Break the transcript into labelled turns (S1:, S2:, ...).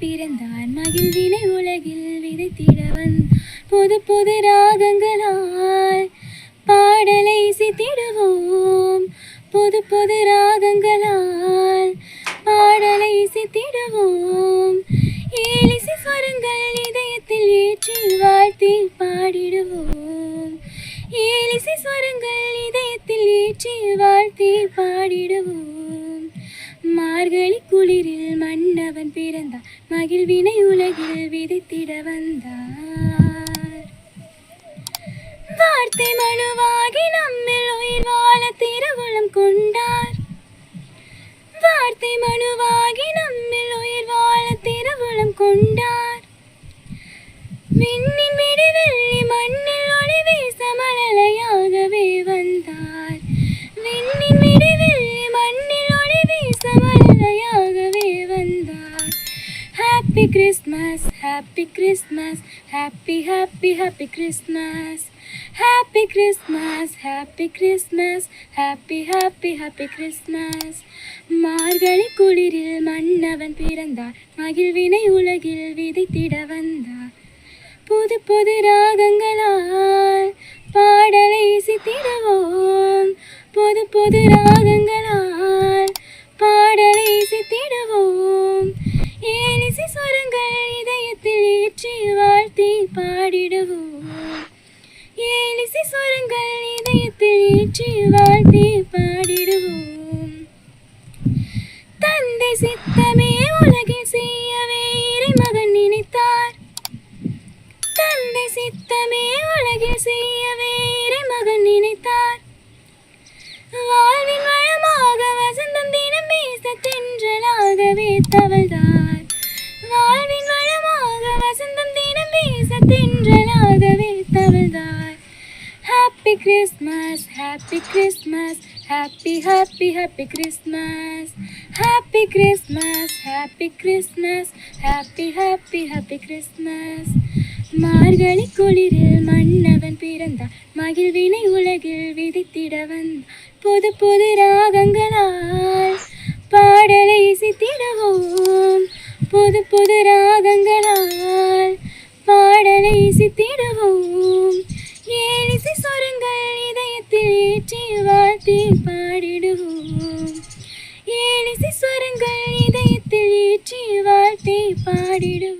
S1: பிறந்தான் மகிழ்வினை உலகில் விதைத்திடவன். புது புது ராகங்களால் பாடலை சித்திடுவோம் புது புது ராகங்களால் பாடலை சித்திடுவோம் ஏழிசை ஸ்வரங்கள் இதயத்தில் ஏற்றி வாழ்த்தி பாடிடுவோம். ஏழிசை ஸ்வரங்கள் இதயத்தில் ஏற்றி வாழ்த்தி பாடிடுவோம். மார்கழி குளிரில் மன்ன வந்தார் மகிழ்வினை உலகில் விதைத்திட வந்தார். வார்த்தை மனுவாகி நம்மில் உயிர் வாழ திருவுளம் கொண்டார். வார்த்தை மனுவாகி நம்மில் உயிர் வாழ திருவுளம் கொண்டார். விண்ணின் happy Christmas happy Christmas happy happy happy Christmas happy Christmas happy Christmas happy happy happy Christmas மார்கழி குளிரில் மன்னவன் பிறந்தார். மகிழ்வினை உலகில் விதைத்திட வந்தார். புது புது ராகங்களால் பாடலை இசைத்திடுவோம். புது புது ராகங்கள் இதயத்தில் ஏற்றி வாழ்த்தி பாடிடுவோம். ஏலிசை ஸ்வரங்கள் இதயத்தில் ஏற்றி வாழ்த்தி பாடிடுவோம். தந்தை சித்தமே உலகில் செய்யவே இறைமகன் நினைத்தார். தந்தை சித்தமே உலகில் செய்யவே இறைமகன் நினைத்தார். வாழ்வின் வளமாக வசந்தம் தினம் பேச தென்றலாகவே தவழ்ந்தார் Christmas happy Christmas happy happy happy Christmas happy Christmas happy Christmas happy happy happy Christmas மார்கழி குளிரில் மன்னவன் பிறந்தார் மகிழ்வினை உலகில் விதித்திட வந்தார் புது புது ராகங்களால் பாடலை இசைத்திடுவோம். புது புது ராகங்களால் ஏழிசை